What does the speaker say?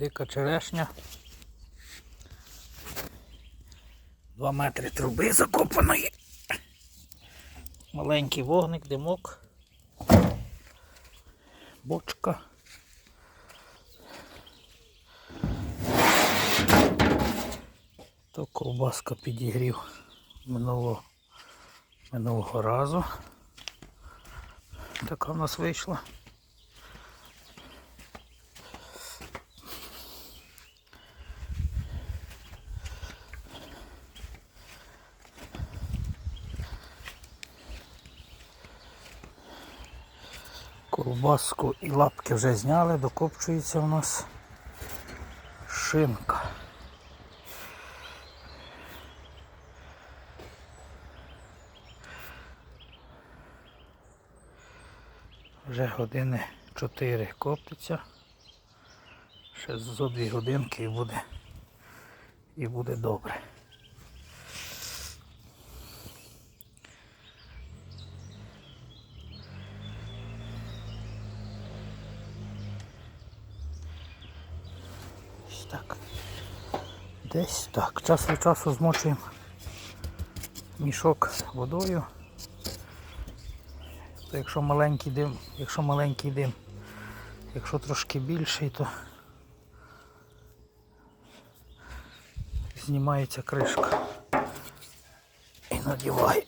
Дика черешня. Два метри труби закопаної. Маленький вогник, димок. Бочка. То ковбаска підігрів минулого, минулого разу. Така в нас вийшла. Ковбаску і лапки вже зняли, докопчується у нас шинка. Вже години 4 коптиться. Ще зо 2 годинки і буде, і буде добре. Так. Десь так. Час від часу змочуємо мішок водою. То якщо маленький дим, якщо маленький дим, якщо трошки більший, то знімається кришка і надіває.